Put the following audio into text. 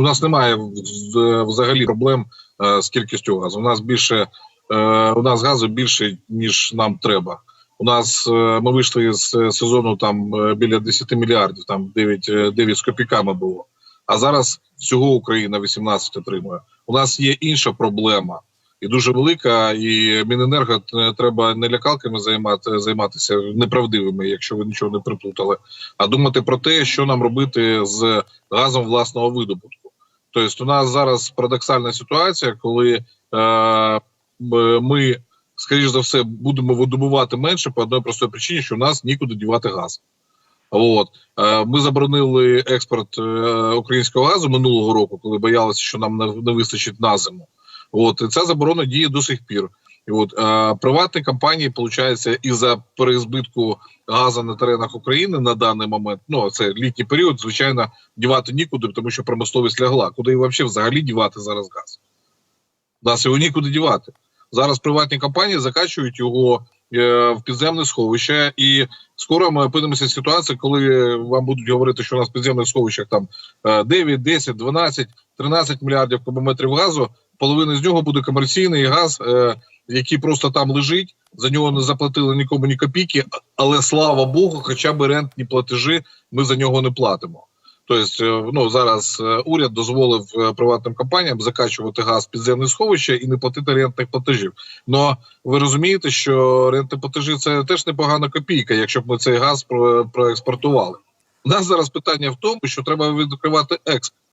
У нас немає взагалі проблем е, з кількістю газу. У нас більше е, у нас газу більше ніж нам треба. У нас е, ми вийшли з сезону там біля 10 мільярдів, там 9, е, 9 з копійками було. А зараз всього Україна 18 отримує. У нас є інша проблема. І дуже велика, і Міненерго треба не лякалками займати, займатися неправдивими, якщо ви нічого не приплутали, а думати про те, що нам робити з газом власного видобутку. Тобто, у нас зараз парадоксальна ситуація, коли е, ми, скоріш за все, будемо видобувати менше по одній простій причині, що у нас нікуди дівати газ. От Е, ми заборонили експорт е, українського газу минулого року, коли боялися, що нам не, вистачить на зиму. От і ця заборона діє до сих пір. І от е, приватні компанії, виходить, із-за переізбитку газу на теренах України на даний момент, ну це літній період, звичайно, дівати нікуди, тому що промисловість лягла. Куди взагалі взагалі дівати зараз газ? Нас його нікуди дівати. Зараз приватні компанії закачують його е, в підземне сховище, і скоро ми опинимося в ситуації, коли вам будуть говорити, що у нас в підземних сховищах там е, 9, 10, 12, 13 мільярдів кубометрів газу. Половина з нього буде комерційний газ, е, який просто там лежить. За нього не заплатили нікому ні копійки, але слава Богу, хоча б рентні платежі ми за нього не платимо. Тобто, е, ну зараз е, уряд дозволив е, приватним компаніям закачувати газ підземне сховище і не платити рентних платежів. Но ви розумієте, що рентні платежі це теж непогана копійка, якщо б ми цей газ проекспортували. У нас зараз питання в тому, що треба відкривати експорт.